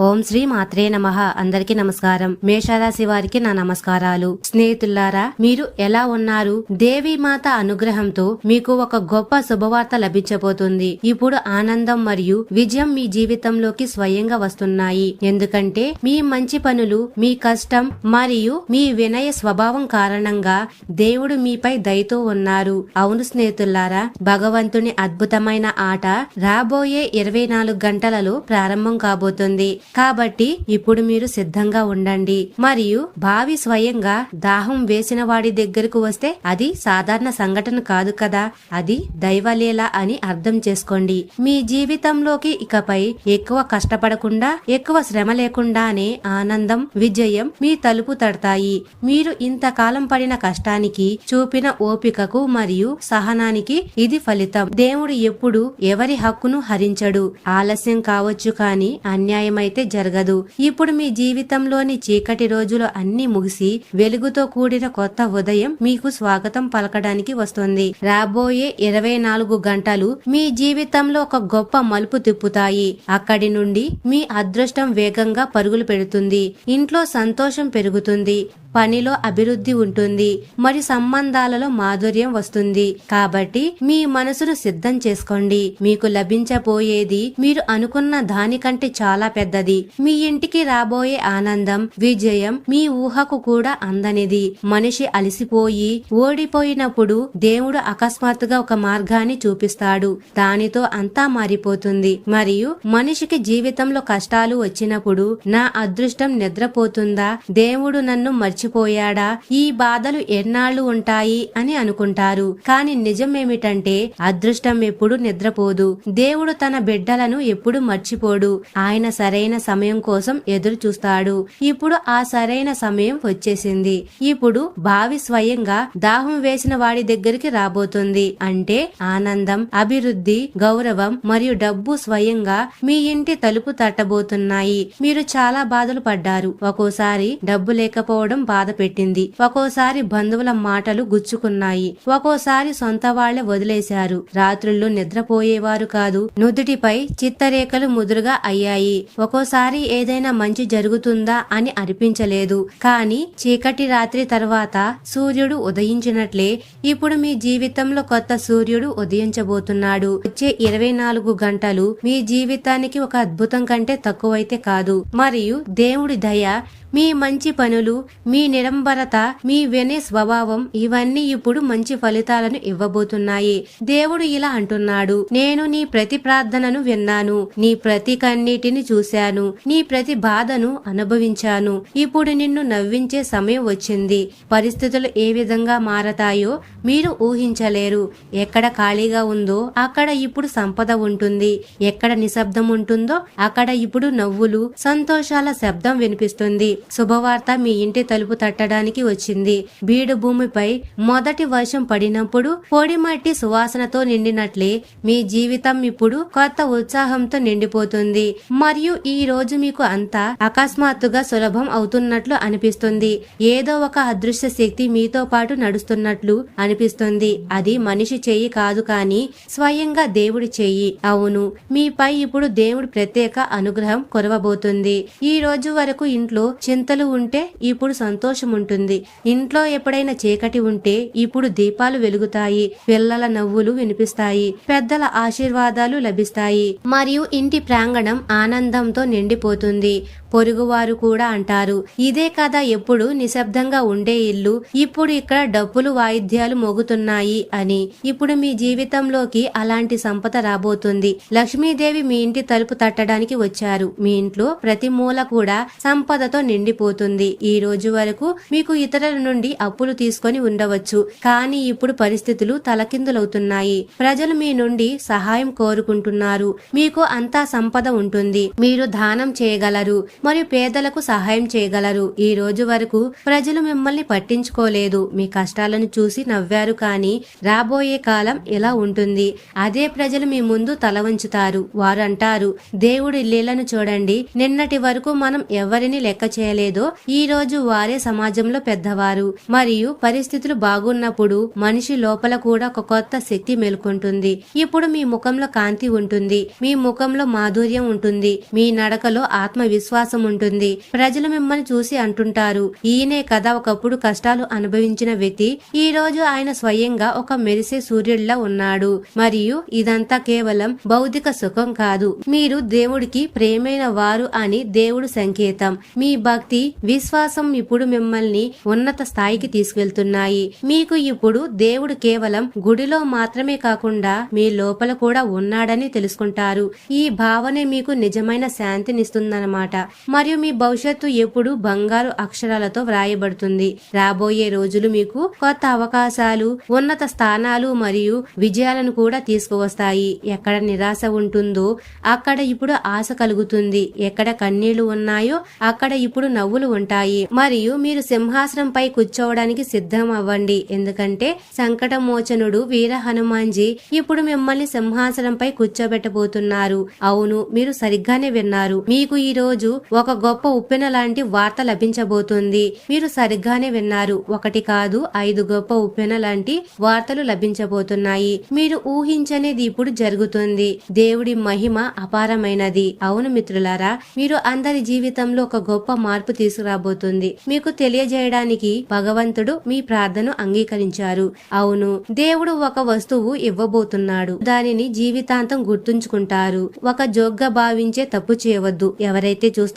ఓం శ్రీ మాత్రే నమ. అందరికీ నమస్కారం. మేషరాశి వారికి నా నమస్కారాలు. స్నేహితులారా మీరు ఎలా ఉన్నారు? దేవి మాత అనుగ్రహంతో మీకు ఒక గొప్ప శుభవార్త లభించబోతుంది. ఇప్పుడు ఆనందం మరియు విజయం మీ జీవితంలోకి స్వయంగా వస్తున్నాయి. ఎందుకంటే మీ మంచి పనులు మీ కష్టం మరియు మీ వినయ స్వభావం కారణంగా దేవుడు మీపై దయతో ఉన్నారు. అవును స్నేహితులారా భగవంతుని అద్భుతమైన ఆట రాబోయే ఇరవై నాలుగు గంటలలో ప్రారంభం కాబోతుంది. కాబట్టి ఇప్పుడు మీరు సిద్ధంగా ఉండండి. మరియు భావి స్వయంగా దాహం వేసిన వాడి దగ్గరకు వస్తే అది సాధారణ సంఘటన కాదు కదా? అది దైవలీల అని అర్థం చేసుకోండి. మీ జీవితంలోకి ఇకపై ఎక్కువ కష్టపడకుండా ఎక్కువ శ్రమ లేకుండానే ఆనందం విజయం మీ తలుపు తడతాయి. మీరు ఇంతకాలం పడిన కష్టానికి చూపిన ఓపికకు మరియు సహనానికి ఇది ఫలితం. దేవుడు ఎప్పుడు ఎవరి హక్కును హరించడు. ఆలస్యం కావచ్చు కానీ అన్యాయమైతే అయితే జరగదు. ఇప్పుడు మీ జీవితంలోని చీకటి రోజులు అన్ని ముగిసి వెలుగుతో కూడిన కొత్త ఉదయం మీకు స్వాగతం పలకడానికి వస్తుంది. రాబోయే ఇరవై నాలుగు గంటలు మీ జీవితంలో ఒక గొప్ప మలుపు తిప్పుతాయి. అక్కడి నుండి మీ అదృష్టం వేగంగా పరుగులు పెడుతుంది. ఇంట్లో సంతోషం పెరుగుతుంది. పనిలో అభివృద్ధి ఉంటుంది. మరి సంబంధాలలో మాధుర్యం వస్తుంది. కాబట్టి మీ మనసును సిద్ధం చేసుకోండి. మీకు లభించబోయేది మీరు అనుకున్న దానికంటే చాలా పెద్దది. మీ ఇంటికి రాబోయే ఆనందం విజయం మీ ఊహకు కూడా అందనిది. మనిషి అలసిపోయి ఓడిపోయినప్పుడు దేవుడు అకస్మాత్తుగా ఒక మార్గాన్ని చూపిస్తాడు. దానితో అంతా మారిపోతుంది. మరియు మనిషికి జీవితంలో కష్టాలు వచ్చినప్పుడు నా అదృష్టం నిద్రపోతుందా? దేవుడు నన్ను మర్చి మర్చిపోయాడా? ఈ బాధలు ఎన్నాళ్ళు ఉంటాయి అని అనుకుంటారు. కానీ నిజం ఏమిటంటే అదృష్టం ఎప్పుడు నిద్రపోదు. దేవుడు తన బిడ్డలను ఎప్పుడు మర్చిపోడు. ఆయన సరైన సమయం కోసం ఎదురు చూస్తాడు ఇప్పుడు ఆ సరైన సమయం వచ్చేసింది. ఇప్పుడు భావి స్వయంగా దాహం వేసిన వాడి దగ్గరికి రాబోతుంది. అంటే ఆనందం అభివృద్ధి గౌరవం మరియు డబ్బు స్వయంగా మీ ఇంటి తలుపు తట్టబోతున్నాయి. మీరు చాలా బాధలు పడ్డారు. ఒక్కోసారి డబ్బు లేకపోవడం బాధ పెట్టింది. ఒక్కోసారి బంధువుల మాటలు గుచ్చుకున్నాయి. ఒక్కోసారి సొంత వాళ్ళే వదిలేశారు. రాత్రుళ్ళు నిద్రపోయేవారు కాదు. నుదుటిపై చిత్తరేఖలు ముదురుగా అయ్యాయి. ఒక్కోసారి ఏదైనా మంచి జరుగుతుందా అని అనిపించలేదు. కానీ చీకటి రాత్రి తర్వాత సూర్యుడు ఉదయించినట్లే ఇప్పుడు మీ జీవితంలో కొత్త సూర్యుడు ఉదయించబోతున్నాడు. వచ్చే ఇరవై నాలుగు గంటలు మీ జీవితానికి ఒక అద్భుతం కంటే తక్కువైతే కాదు. మరియు దేవుడి దయ మీ మంచి పనులు మీ నిరంబరత మీ వినే స్వభావం ఇవన్నీ ఇప్పుడు మంచి ఫలితాలను ఇవ్వబోతున్నాయి. దేవుడు ఇలా అంటున్నాడు నేను నీ ప్రతి ప్రార్థనను విన్నాను నీ ప్రతి కన్నీటిని చూశాను నీ ప్రతి బాధను అనుభవించాను. ఇప్పుడు నిన్ను నవ్వించే సమయం వచ్చింది. పరిస్థితులు ఏ విధంగా మారతాయో మీరు ఊహించలేరు. ఎక్కడ ఖాళీగా ఉందో అక్కడ ఇప్పుడు సంపద ఉంటుంది. ఎక్కడ నిశ్శబ్దం ఉంటుందో అక్కడ ఇప్పుడు నవ్వులు సంతోషాల శబ్దం వినిపిస్తుంది. శుభవార్త మీ ఇంటి తలుపు తట్టడానికి వచ్చింది. బీడు భూమిపై మొదటి వర్షం పడినప్పుడు పొడిమట్టి సువాసనతో నిండినట్లే మీ జీవితం ఇప్పుడు కొత్త ఉత్సాహంతో నిండిపోతుంది. మరియు ఈ రోజు మీకు అంతా అకస్మాత్తుగా సులభం అవుతున్నట్లు అనిపిస్తుంది. ఏదో ఒక అదృశ్య శక్తి మీతో పాటు నడుస్తున్నట్లు అనిపిస్తుంది. అది మనిషి చెయ్యి కాదు కానీ స్వయంగా దేవుడి చెయ్యి అవును మీపై ఇప్పుడు దేవుడి ప్రత్యేక అనుగ్రహం కురవబోతుంది. ఈ రోజు వరకు ఇంట్లో చింతలు ఉంటే ఇప్పుడు సంతోషం ఉంటుంది ఇంట్లో ఎప్పుడైనా చీకటి ఉంటే ఇప్పుడు దీపాలు వెలుగుతాయి. పిల్లల నవ్వులు వినిపిస్తాయి. పెద్దల ఆశీర్వాదాలు లభిస్తాయి. మరియు ఇంటి ప్రాంగణం ఆనందంతో నిండిపోతుంది. పొరుగువారు కూడా అంటారు. ఇదే కదా ఎప్పుడు నిశ్శబ్దంగా ఉండే ఇల్లు ఇప్పుడు ఇక్కడ డప్పులు వాయిద్యాలు మోగుతున్నాయి అని. ఇప్పుడు మీ జీవితంలోకి అలాంటి సంపద రాబోతుంది. లక్ష్మీదేవి మీ ఇంటి తలుపు తట్టడానికి వచ్చారు. మీ ఇంట్లో ప్రతి మూల కూడా సంపదతో నిండిపోతుంది. ఈ రోజు వరకు మీకు ఇతరుల నుండి అప్పులు తీసుకొని ఉండవచ్చు. కానీ ఇప్పుడు పరిస్థితులు తలకిందులవుతున్నాయి. ప్రజలు మీ నుండి సహాయం కోరుకుంటున్నారు. మీకు అంతా సంపద ఉంటుంది. మీరు దానం చేయగలరు. మరియు పేదలకు సహాయం చేయగలరు. ఈ రోజు వరకు ప్రజలు మిమ్మల్ని పట్టించుకోలేదు. మీ కష్టాలను చూసి నవ్వారు కానీ రాబోయే కాలం ఇలా ఉంటుంది. అదే ప్రజలు మీ ముందు తల వంచుతారు. వారు అంటారు దేవుడి ఇల్లీలను చూడండి. నిన్నటి వరకు మనం ఎవరిని లెక్క చేయలేదో ఈ రోజు వారే సమాజంలో పెద్దవారు. మరియు పరిస్థితులు బాగున్నప్పుడు మనిషి లోపల కూడా ఒక కొత్త శక్తి మేల్కొంటుంది. ఇప్పుడు మీ ముఖంలో కాంతి ఉంటుంది. మీ ముఖంలో మాధుర్యం ఉంటుంది. మీ నడకలో ఆత్మవిశ్వాసం ఉంటుంది. ప్రజలు మిమ్మల్ని చూసి అంటుంటారు. ఈయనే కదా ఒకప్పుడు కష్టాలు అనుభవించిన వ్యక్తి. ఈ రోజు ఆయన స్వయంగా ఒక మెరిసే సూర్యుడిలా ఉన్నాడు. మరియు ఇదంతా కేవలం భౌతిక సుఖం కాదు. మీరు దేవుడికి ప్రేమైన వారు అని దేవుడు సంకేతం. మీ భక్తి విశ్వాసం ఇప్పుడు మిమ్మల్ని ఉన్నత స్థాయికి తీసుకెళ్తున్నాయి. మీకు ఇప్పుడు దేవుడు కేవలం గుడిలో మాత్రమే కాకుండా మీ లోపల కూడా ఉన్నాడని తెలుసుకుంటారు. ఈ భావనే మీకు నిజమైన శాంతినిస్తుందన్నమాట. మరియు మీ భవిష్యత్తు ఎప్పుడు బంగారు అక్షరాలతో వ్రాయబడుతుంది. రాబోయే రోజులు మీకు కొత్త అవకాశాలు ఉన్నత స్థానాలు మరియు విజయాలను కూడా తీసుకువస్తాయి. ఎక్కడ నిరాశ ఉంటుందో అక్కడ ఇప్పుడు ఆశ కలుగుతుంది. ఎక్కడ కన్నీళ్ళు ఉన్నాయో అక్కడ ఇప్పుడు నవ్వులు ఉంటాయి. మరియు మీరు సింహాసనంపై కూర్చోవడానికి సిద్ధం అవ్వండి. ఎందుకంటే సంకటమోచనుడు వీర హనుమాన్జీ ఇప్పుడు మిమ్మల్ని సింహాసనంపై కూర్చోబెట్టబోతున్నారు. అవును మీరు సరిగ్గానే విన్నారు. మీకు ఈ రోజు ఒక గొప్ప ఉప్పెన లాంటి వార్త లభించబోతుంది. మీరు సరిగ్గానే విన్నారు. ఒకటి కాదు ఐదు గొప్ప ఉప్పెన లాంటి వార్తలు లభించబోతున్నాయి. మీరు ఊహించనేది ఇప్పుడు జరుగుతుంది. దేవుడి మహిమ అపారమైనది. అవును మిత్రులారా మీరు అందరి జీవితంలో ఒక గొప్ప మార్పు తీసుకురాబోతుంది. మీకు తెలియజేయడానికి భగవంతుడు మీ ప్రార్థన అంగీకరించారు. అవును దేవుడు ఒక వస్తువు ఇవ్వబోతున్నాడు. దానిని జీవితాంతం గుర్తుంచుకుంటారు. ఒక జోగ్గా భావించే తప్పు చేయవద్దు. ఎవరైతే చూస్తారు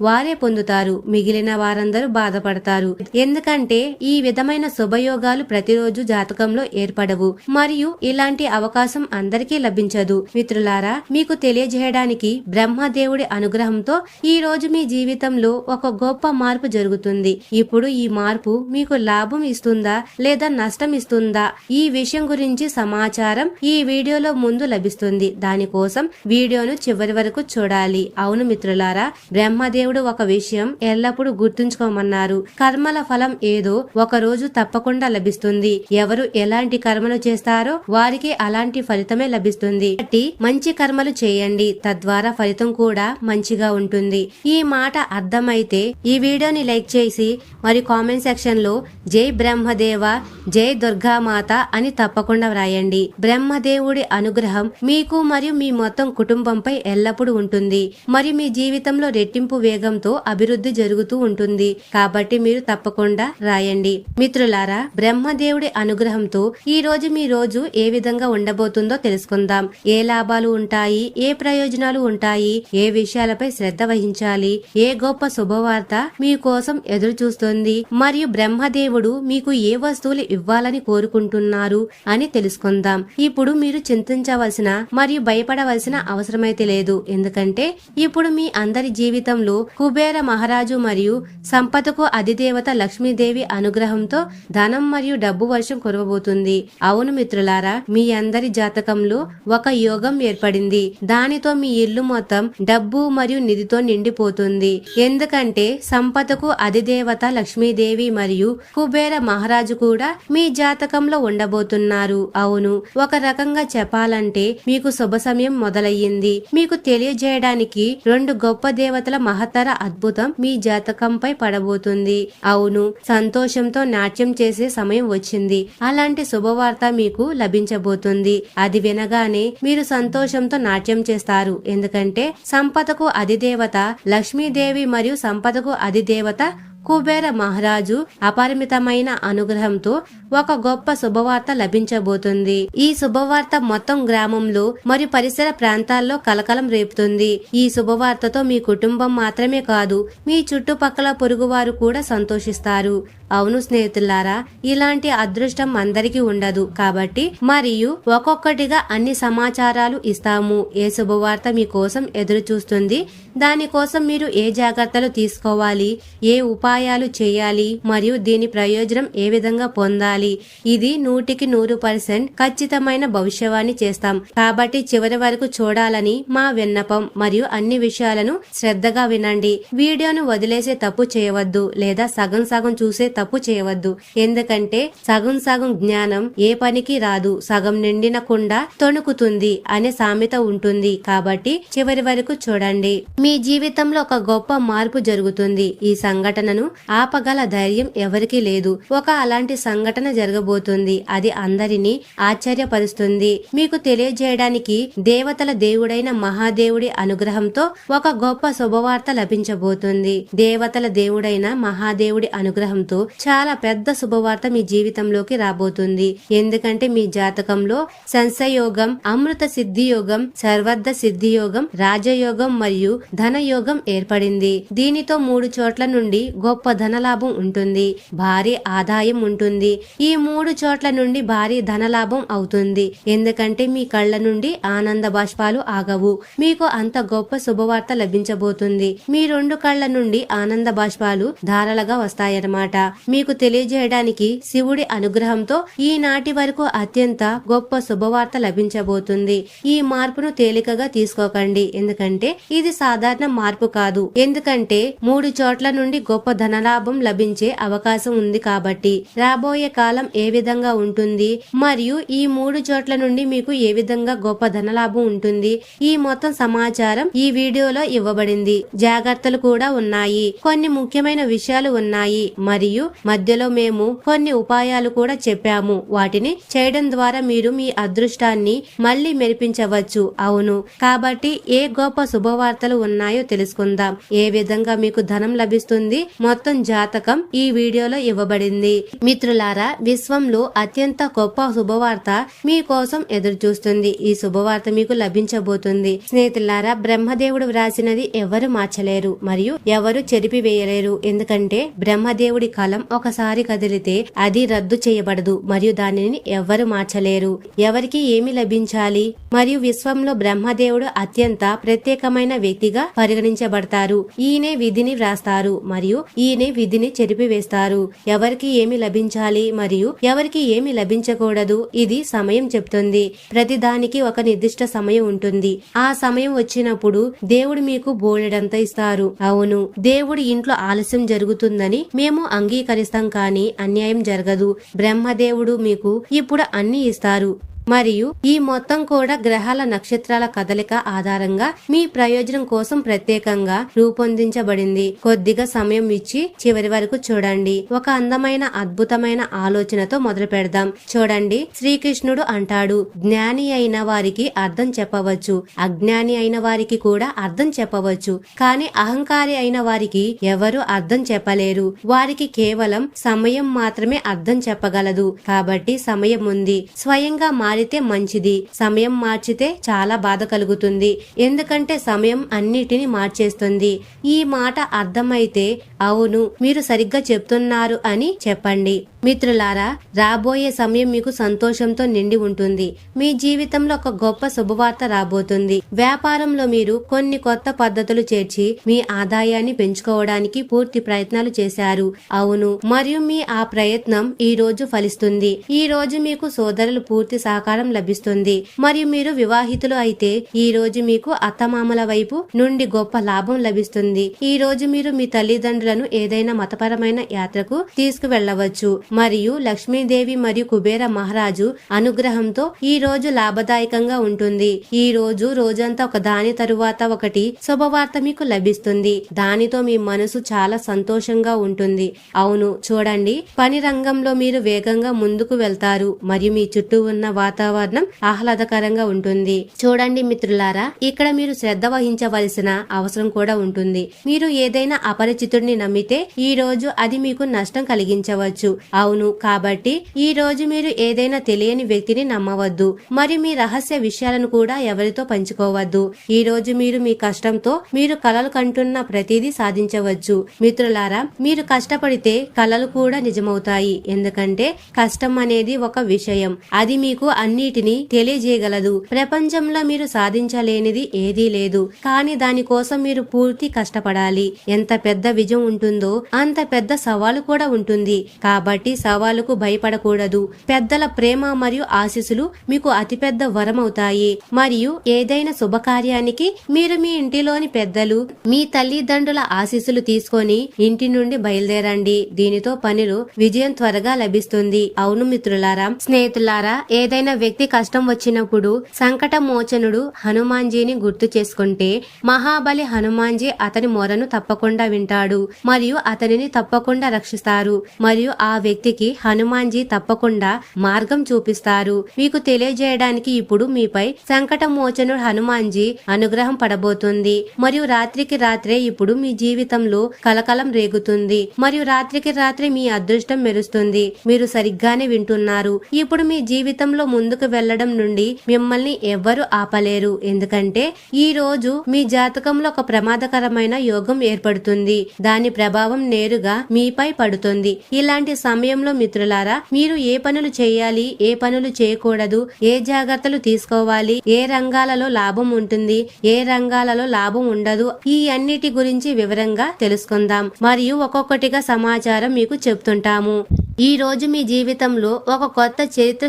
వారే పొందుతారు. మిగిలిన వారందరూ బాధపడతారు. ఎందుకంటే ఈ విధమైన శుభయోగాలు ప్రతిరోజు జాతకంలో ఏర్పడవు. మరియు ఇలాంటి అవకాశం అందరికీ లభించదు. మిత్రులారా మీకు తెలియజేయడానికి బ్రహ్మదేవుడి అనుగ్రహంతో ఈ రోజు మీ జీవితంలో ఒక గొప్ప మార్పు జరుగుతుంది. ఇప్పుడు ఈ మార్పు మీకు లాభం ఇస్తుందా లేదా నష్టం ఇస్తుందా? ఈ విషయం గురించి సమాచారం ఈ వీడియోలో ముందు లభిస్తుంది. దానికోసం వీడియోను చివరి వరకు చూడాలి. అవును మిత్రులారా బ్రహ్మదేవుడు ఒక విషయం ఎల్లప్పుడూ గుర్తుంచుకోమన్నారు. కర్మల ఫలం ఏదో ఒక రోజు తప్పకుండా లభిస్తుంది. ఎవరు ఎలాంటి కర్మలు చేస్తారో వారికి అలాంటి ఫలితమే లభిస్తుంది. కాబట్టి మంచి కర్మలు చేయండి. తద్వారా ఫలితం కూడా మంచిగా ఉంటుంది. ఈ మాట అర్థమైతే ఈ వీడియోని లైక్ చేసి మరి కామెంట్ సెక్షన్లో జై బ్రహ్మదేవ జై దుర్గామాత అని తప్పకుండా వ్రాయండి. బ్రహ్మదేవుడి అనుగ్రహం మీకు మరియు మీ మొత్తం కుటుంబంపై ఎల్లప్పుడూ ఉంటుంది. మరియు మీ జీవితంలో రెట్టింపు వేగంతో అభివృద్ధి జరుగుతూ ఉంటుంది. కాబట్టి మీరు తప్పకుండా రాయండి. మిత్రులారా బ్రహ్మదేవుడి అనుగ్రహంతో ఈ రోజు మీ రోజు ఏ విధంగా ఉండబోతుందో తెలుసుకుందాం. ఏ లాభాలు ఉంటాయి? ఏ ప్రయోజనాలు ఉంటాయి? ఏ విషయాలపై శ్రద్ధ వహించాలి? ఏ గొప్ప శుభవార్త మీ కోసం ఎదురు చూస్తుంది మరియు బ్రహ్మదేవుడు మీకు ఏ వస్తువులు ఇవ్వాలని కోరుకుంటున్నారు అని తెలుసుకుందాం. ఇప్పుడు మీరు చింతించవలసిన మరియు భయపడవలసిన అవసరమైతే లేదు. ఎందుకంటే ఇప్పుడు మీ అందరి జీవితం జీవితంలో కుబేర మహారాజు మరియు సంపదకు అధిదేవత లక్ష్మీదేవి అనుగ్రహంతో ధనం మరియు డబ్బు వర్షం కురవబోతుంది. అవును మిత్రులారా మీ అందరి జాతకంలో ఒక యోగం ఏర్పడింది. దానితో మీ ఇల్లు మొత్తం డబ్బు మరియు నిధితో నిండిపోతుంది. ఎందుకంటే సంపదకు అధిదేవత లక్ష్మీదేవి మరియు కుబేర మహారాజు కూడా మీ జాతకంలో ఉండబోతున్నారు. అవును ఒక రకంగా చెప్పాలంటే మీకు శుభ సమయం మొదలయ్యింది. మీకు తెలియజేయడానికి రెండు గొప్ప దేవత దేవతల మహత్తర అద్భుతం మీ జాతకంపై పడబోతుంది. అవును సంతోషంతో నాట్యం చేసే సమయం వచ్చింది. అలాంటి శుభవార్త మీకు లభించబోతుంది. అది వినగానే మీరు సంతోషంతో నాట్యం చేస్తారు. ఎందుకంటే సంపదకు అధిదేవత లక్ష్మీదేవి మరియు సంపదకు అధిదేవత కుబేర మహారాజు అపరిమితమైన అనుగ్రహంతో ఒక గొప్ప శుభవార్త లభించబోతుంది. ఈ శుభవార్త మొత్తం గ్రామంలో మరియు పరిసర ప్రాంతాల్లో కలకలం రేపుతుంది. ఈ శుభవార్తతో మీ కుటుంబం మాత్రమే కాదు మీ చుట్టుపక్కల పొరుగువారు కూడా సంతోషిస్తారు. అవును స్నేహితులారా ఇలాంటి అదృష్టం అందరికీ ఉండదు కాబట్టి మరియు ఒక్కొక్కటిగా అన్ని సమాచారాలు ఇస్తాము. ఏ శుభవార్త మీకోసం ఎదురు చూస్తుంది దానికోసం మీరు ఏ జాగ్రత్తలు తీసుకోవాలి ఏ ఉపాయాలు చేయాలి మరియు దీని ప్రయోజనం ఏ విధంగా పొందాలి. ఇది నూటికి నూరు పర్సెంట్ ఖచ్చితమైన భవిష్యవాణి చేస్తాం. కాబట్టి చివరి వరకు చూడాలని మా విన్నపం మరియు అన్ని విషయాలను శ్రద్ధగా వినండి. వీడియోను వదిలేసే తప్పు చేయవద్దు లేదా సగం సగం చూసే తప్పు చేయవద్దు. ఎందుకంటే సగం సగం జ్ఞానం ఏ పనికి రాదు. సగం నిండిన కుండ తొణుకుతుంది అనే సామెత ఉంటుంది. కాబట్టి చివరి వరకు చూడండి. మీ జీవితంలో ఒక గొప్ప మార్పు జరుగుతుంది. ఈ సంఘటనను ఆపగల ధైర్యం ఎవరికీ లేదు. ఒక అలాంటి సంఘటన జరగబోతుంది. అది అందరినీ ఆశ్చర్యపరుస్తుంది. మీకు తెలియజేయడానికి దేవతల దేవుడైన మహాదేవుడి అనుగ్రహంతో ఒక గొప్ప శుభవార్త లభించబోతుంది. దేవతల దేవుడైన మహాదేవుడి అనుగ్రహంతో చాలా పెద్ద శుభవార్త మీ జీవితంలోకి రాబోతుంది. ఎందుకంటే మీ జాతకంలో సంసయోగం అమృత సిద్ధి యోగం సర్వర్థ సిద్ధి యోగం రాజయోగం మరియు ధనయోగం ఏర్పడింది. దీనితో మూడు చోట్ల నుండి గొప్ప ధనలాభం ఉంటుంది. భారీ ఆదాయం ఉంటుంది. ఈ మూడు చోట్ల నుండి భారీ ధనలాభం అవుతుంది. ఎందుకంటే మీ కళ్ళ నుండి ఆనంద బాష్పాలు ఆగవు. మీకు అంత గొప్ప శుభవార్త లభించబోతుంది. మీ రెండు కళ్ళ నుండి ఆనంద బాష్పాలు ధారలుగా వస్తాయన్నమాట. మీకు తెలియజేయడానికి శివుడి అనుగ్రహంతో ఈనాటి వరకు అత్యంత గొప్ప శుభవార్త లభించబోతుంది. ఈ మార్పును తేలికగా తీసుకోకండి. ఎందుకంటే ఇది సాధారణ మార్పు కాదు. ఎందుకంటే మూడు చోట్ల నుండి గొప్ప ధనలాభం లభించే అవకాశం ఉంది కాబట్టి రాబోయే కాలం ఏ విధంగా ఉంటుంది మరియు ఈ మూడు చోట్ల నుండి మీకు ఏ విధంగా గొప్ప ధనలాభం ఉంటుంది ఈ మొత్తం సమాచారం ఈ వీడియోలో ఇవ్వబడింది. జాగ్రత్తలు కూడా ఉన్నాయి. కొన్ని ముఖ్యమైన విషయాలు ఉన్నాయి. మరియు మధ్యలో మేము కొన్ని ఉపాయాలు కూడా చెప్పాము. వాటిని చేయడం ద్వారా మీరు మీ అదృష్టాన్ని మళ్ళీ మెరిపించవచ్చు. అవును. కాబట్టి ఏ గొప్ప శుభవార్తలు ఉన్నాయో తెలుసుకుందాం. ఏ విధంగా మీకు ధనం లభిస్తుంది? మొత్తం జాతకం ఈ వీడియోలో ఇవ్వబడింది. మిత్రులారా విశ్వంలో అత్యంత గొప్ప శుభవార్త మీ కోసం ఎదురు చూస్తుంది ఈ శుభవార్త మీకు లభించబోతుంది. స్నేహితులారా బ్రహ్మదేవుడు వ్రాసినది ఎవరు మార్చలేరు? మరియు ఎవరు చెరిపివేయలేరు? ఎందుకంటే బ్రహ్మదేవుడి కళ కలం ఒకసారి కదిలితే అది రద్దు చేయబడదు మరియు దానిని ఎవ్వరు మార్చలేరు. ఎవరికి ఏమి లభించాలి? మరియు విశ్వంలో బ్రహ్మదేవుడు అత్యంత ప్రత్యేకమైన వ్యక్తిగా పరిగణించబడతారు. ఈయనే విధిని వ్రాస్తారు మరియు ఈయనే విధిని చెరిపివేస్తారు. ఎవరికి ఏమి లభించాలి? మరియు ఎవరికి ఏమి లభించకూడదు? ఇది సమయం చెప్తుంది. ప్రతిదానికి ఒక నిర్దిష్ట సమయం ఉంటుంది. ఆ సమయం వచ్చినప్పుడు దేవుడు మీకు బోలెడంత ఇస్తారు. అవును దేవుడు ఇంట్లో ఆలస్యం జరుగుతుందని మేము అంగీకరిస్తాం కానీ అన్యాయం జరగదు. బ్రహ్మదేవుడు మీకు ఇప్పుడు అన్ని ఇస్తారు. మరియు ఈ మొత్తం కూడా గ్రహాల నక్షత్రాల కదలిక ఆధారంగా మీ ప్రయోజనం కోసం ప్రత్యేకంగా రూపొందించబడింది. కొద్దిగా సమయం ఇచ్చి చివరి వరకు చూడండి. ఒక అందమైన అద్భుతమైన ఆలోచనతో మొదలు పెడదాం. చూడండి శ్రీకృష్ణుడు అంటాడు జ్ఞాని అయిన వారికి అర్థం చెప్పవచ్చు. అజ్ఞాని అయిన వారికి కూడా అర్థం చెప్పవచ్చు. కానీ అహంకారి అయిన వారికి ఎవరు అర్థం చెప్పలేరు. వారికి కేవలం సమయం మాత్రమే అర్థం చెప్పగలదు. కాబట్టి సమయం ఉంది. స్వయంగా మారితే మంచిది. సమయం మార్చితే చాలా బాధ కలుగుతుంది. ఎందుకంటే సమయం అన్నిటిని మార్చేస్తుంది. ఈ మాట అర్థమైతే అవును మీరు సరిగ్గా చెప్తున్నారు అని చెప్పండి. మిత్రులారా రాబోయే సమయం మీకు సంతోషంతో నిండి ఉంటుంది. మీ జీవితంలో ఒక గొప్ప శుభవార్త రాబోతుంది. వ్యాపారంలో మీరు కొన్ని కొత్త పద్ధతులు చేర్చి మీ ఆదాయాన్ని పెంచుకోవడానికి పూర్తి ప్రయత్నాలు చేశారు. అవును మరియు మీ ఆ ప్రయత్నం ఈ రోజు ఫలిస్తుంది. ఈ రోజు మీకు సోదరులు పూర్తి సహకారం లభిస్తుంది. మరియు మీరు వివాహితులు అయితే ఈ రోజు మీకు అత్తమామల వైపు నుండి గొప్ప లాభం లభిస్తుంది. ఈ రోజు మీరు మీ తల్లిదండ్రులను ఏదైనా మతపరమైన యాత్రకు తీసుకువెళ్ళవచ్చు. మరియు లక్ష్మీదేవి మరియు కుబేర మహారాజు అనుగ్రహంతో ఈ రోజు లాభదాయకంగా ఉంటుంది. ఈ రోజు రోజంతా ఒక దాని తరువాత ఒకటి శుభవార్త మీకు లభిస్తుంది. దానితో మీ మనసు చాలా సంతోషంగా ఉంటుంది. అవును చూడండి. పని రంగంలో మీరు వేగంగా ముందుకు వెళ్తారు. మరియు మీ చుట్టూ ఉన్న వాతావరణం వాతావరణం ఆహ్లాదకరంగా ఉంటుంది. చూడండి మిత్రులారా ఇక్కడ మీరు శ్రద్ధ వహించవలసిన అవసరం కూడా ఉంటుంది. మీరు ఏదైనా అపరిచితుడిని నమ్మితే ఈ రోజు అది మీకు నష్టం కలిగించవచ్చు. అవును కాబట్టి ఈ రోజు మీరు ఏదైనా తెలియని వ్యక్తిని నమ్మవద్దు. మరియు మీ రహస్య విషయాలను కూడా ఎవరితో పంచుకోవద్దు. ఈ రోజు మీరు మీ కష్టంతో మీరు కలలు కంటున్న ప్రతిదీ సాధించవచ్చు. మిత్రులారా మీరు కష్టపడితే కలలు కూడా నిజమవుతాయి. ఎందుకంటే కష్టం అనేది ఒక విషయం. అది మీకు అన్నిటినీ తెలియజేయగలదు. ప్రపంచంలో మీరు సాధించలేనిది ఏదీ లేదు. కానీ దానికోసం మీరు పూర్తి కష్టపడాలి. ఎంత పెద్ద విజయం ఉంటుందో అంత పెద్ద సవాలు కూడా ఉంటుంది. కాబట్టి సవాలుకు భయపడకూడదు. పెద్దల ప్రేమ మరియు ఆశీస్సులు మీకు అతిపెద్ద వరమవుతాయి. మరియు ఏదైనా శుభకార్యానికి మీరు మీ ఇంటిలోని పెద్దలు మీ తల్లిదండ్రుల ఆశీస్సులు తీసుకొని ఇంటి నుండి బయలుదేరండి. దీనితో పనులు విజయం త్వరగా లభిస్తుంది. అవును మిత్రులారా స్నేహితులారా ఏదైనా వ్యక్తి కష్టం వచ్చినప్పుడు సంకట మోచనుడు హనుమాన్జీని గుర్తు చేసుకుంటే మహాబలి హనుమాన్జీ అతని మొరను తప్పకుండా వింటాడు మరియు అతనిని తప్పకుండా రక్షిస్తారు మరియు ఆ వ్యక్తికి హనుమాన్జీ తప్పకుండా మార్గం చూపిస్తారు. మీకు తెలియజేయడానికి ఇప్పుడు మీపై సంకట మోచనుడు హనుమాన్జీ అనుగ్రహం పడబోతుంది. మరియు రాత్రికి రాత్రే ఇప్పుడు మీ జీవితంలో కలకలం రేగుతుంది. మరియు రాత్రికి రాత్రి మీ అదృష్టం మెరుస్తుంది. మీరు సరిగ్గానే వింటున్నారు. ఇప్పుడు మీ జీవితంలో ముందుకు వెళ్ళడం నుండి మిమ్మల్ని ఎవ్వరు ఆపలేరు. ఎందుకంటే ఈ రోజు మీ జాతకంలో ఒక ప్రమాదకరమైన యోగం ఏర్పడుతుంది. దాని ప్రభావం నేరుగా మీపై పడుతుంది. ఇలాంటి సమయంలో మిత్రులారా మీరు ఏ పనులు చేయాలి ఏ పనులు చేయకూడదు ఏ జాగ్రత్తలు తీసుకోవాలి ఏ రంగాలలో లాభం ఉంటుంది ఏ రంగాలలో లాభం ఉండదు ఈ అన్నిటి గురించి వివరంగా తెలుసుకుందాం. మరియు ఒక్కొక్కటిగా సమాచారం మీకు చెప్తుంటాము. ఈ రోజు మీ జీవితంలో ఒక కొత్త చరిత్ర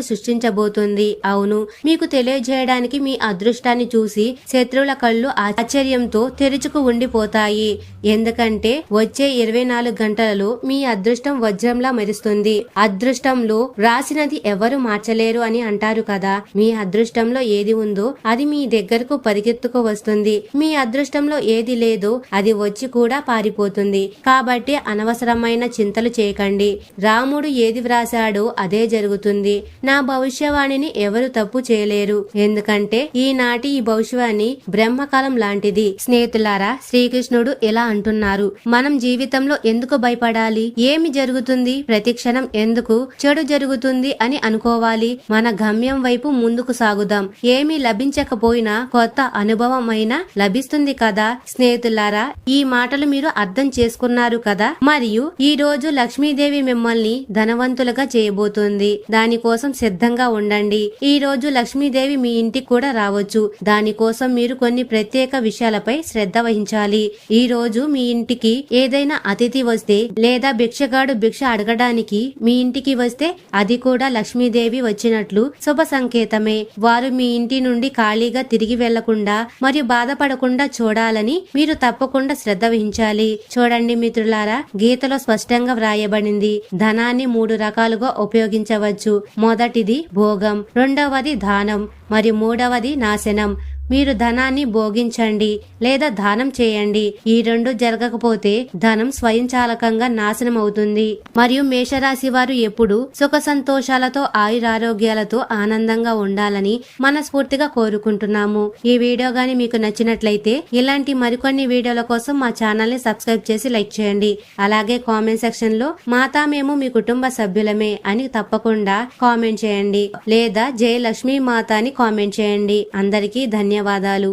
సృష్టించబోతుంది అవును. మీకు తెలియజేయడానికి మీ అదృష్టాన్ని చూసి శత్రువుల కళ్ళు ఆశ్చర్యంతో తెరుచుకు ఉండిపోతాయి. ఎందుకంటే వచ్చే ఇరవై నాలుగు గంటలలో మీ అదృష్టం వజ్రంలా మెరుస్తుంది. అదృష్టంలో రాసినది ఎవరు మార్చలేరు అని అంటారు కదా. మీ అదృష్టంలో ఏది ఉందో అది మీ దగ్గరకు పరిగెత్తుకు వస్తుంది. మీ అదృష్టంలో ఏది లేదో అది వచ్చి కూడా పారిపోతుంది. కాబట్టి అనవసరమైన చింతలు చేయకండి. రాముడు ఏది వ్రాసాడో అదే జరుగుతుంది. నా భవిష్యవాణిని ఎవరు తప్పు చేయలేరు. ఎందుకంటే ఈనాటి ఈ భవిష్యవాణి బ్రహ్మకాలం లాంటిది. స్నేహితులారా శ్రీకృష్ణుడు ఎలా అంటున్నారు? మనం జీవితంలో ఎందుకు భయపడాలి? ఏమి జరుగుతుంది? ప్రతి క్షణం ఎందుకు చెడు జరుగుతుంది అని అనుకోవాలి. మన గమ్యం వైపు ముందుకు సాగుదాం. ఏమీ లభించకపోయినా కొత్త అనుభవం అయినా లభిస్తుంది కదా. స్నేహితులారా ఈ మాటలు మీరు అర్థం చేసుకున్నారు కదా. మరియు ఈ రోజు లక్ష్మీదేవి మిమ్మల్ని ధనవంతులుగా చేయబోతుంది. దానికోసం సిద్ధంగా ఉండండి. ఈ రోజు లక్ష్మీదేవి మీ ఇంటికి కూడా రావచ్చు. దానికోసం మీరు కొన్ని ప్రత్యేక విషయాలపై శ్రద్ధ వహించాలి. ఈ రోజు మీ ఇంటికి ఏదైనా అతిథి వస్తే లేదా భిక్షగాడు భిక్ష అడగడానికి మీ ఇంటికి వస్తే అది కూడా లక్ష్మీదేవి వచ్చినట్లు శుభ సంకేతమే. వారు మీ ఇంటి నుండి ఖాళీగా తిరిగి వెళ్ళకుండా మరియు బాధపడకుండా చూడాలని మీరు తప్పకుండా శ్రద్ధ వహించాలి. చూడండి మిత్రులారా గీతలో స్పష్టంగా వ్రాయబడింది ధనాన్ని మూడు రకాలుగా ఉపయోగించవచ్చు. మొదటిది భోగ. రెండవది దానం మరియు మూడవది నాశనం. మీరు ధనాన్ని భోగించండి లేదా దానం చేయండి. ఈ రెండు జరగకపోతే ధనం స్వయంచాలకంగా నాశనం అవుతుంది మరియు మేషరాశి వారు ఎప్పుడు సుఖ సంతోషాలతో ఆయురారోగ్యాలతో ఆనందంగా ఉండాలని మనస్ఫూర్తిగా కోరుకుంటున్నాము. ఈ వీడియో గాని మీకు నచ్చినట్లయితే ఇలాంటి మరికొన్ని వీడియోల కోసం మా ఛానల్ని సబ్స్క్రైబ్ చేసి లైక్ చేయండి. అలాగే కామెంట్ సెక్షన్లో మాతా మేము మీ కుటుంబ సభ్యులమే అని తప్పకుండా కామెంట్ చేయండి. లేదా జయలక్ష్మి మాత అని కామెంట్ చేయండి. అందరికీ ధన్యవాదాలు.